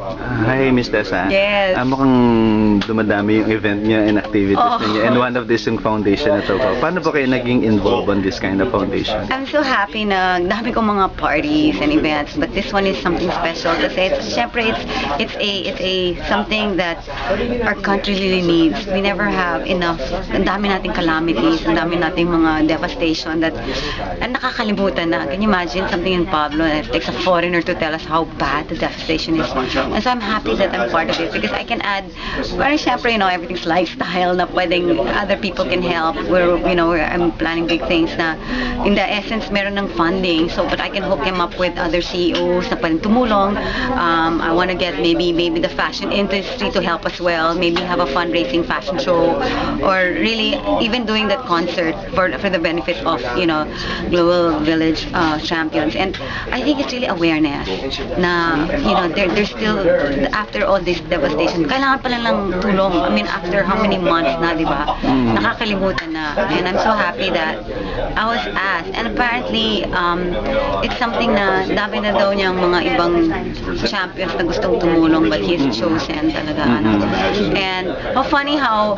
Hi, Miss Tessa. Yes. Ah, mukhang dumadami yung event niyo and activities Oh. niyo. And one of this yung foundation na to. Paano po kayo naging involved on this kind of foundation? I'm so happy na dami kong mga parties and events but this one is something special kasi it's, syempre it's, it's a it's a something that our country really needs. We never have enough. Ang dami nating calamities, ang dami nating mga devastation that ang nakakalimutan na. Can you imagine something in Pablo and it takes a foreigner to tell us how bad the devastation is. And so I'm happy that I'm part of it because I can add, parang syempre, you know, everything's lifestyle na pwedeng other people can help. We're, you know, I'm planning big things na in the essence, meron ng funding. So, but I can hook him up with other CEOs na pwedeng tumulong. Um, I want to get maybe maybe the fashion industry to help as well. Maybe have a fundraising fashion show or really even doing that concert for for the benefit of, you know, Global Village uh, champions. And I think it's really awareness na, you know, there, there's still, after all this devastation, kailangan pala lang tulong. I mean, after how many months na, di ba? Nakakalimutan na. And I'm so happy that I was asked. And apparently, um, it's something na dami na daw niyang mga ibang champions na gustong tumulong but he's chosen talaga. Ano. And how funny how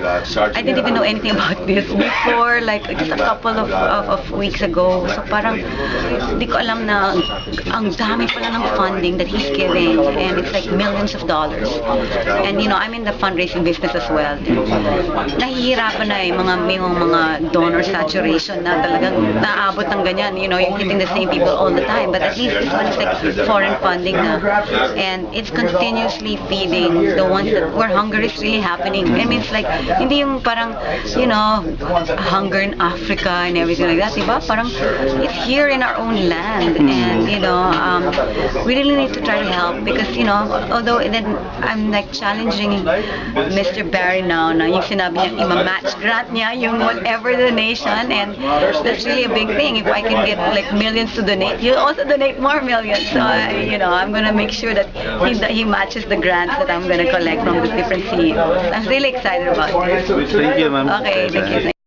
I didn't even know anything about this before, like just a couple of, of, of weeks ago. So parang hindi ko alam na ang dami pala ng funding that he's giving and it's like millions of dollars. And you know, I'm in the fundraising business as well. Nahihirapan na eh, mga, may mga donor saturation na talagang naabot ng ganyan. You know, you're hitting the same people all the time. But at least this one is like foreign funding na. And it's continuously feeding the ones that where hunger is really happening. I mean, it's like, hindi yung parang, you know, hunger in Africa and everything like that, diba? Parang, it's here in our own land. And, you know, um, we really need to try to help because, you know, although then I'm like challenging Mr. Barry now na yung sinabi niya, ima-match grant niya yung whatever donation and that's really a big thing. If I can get like millions to donate, he'll also donate more millions. So, I, you know, I'm gonna make sure that he, that he matches the grants that I'm gonna collect from the different CEOs. I'm really excited about this. Thank you, ma'am. Okay, thank you.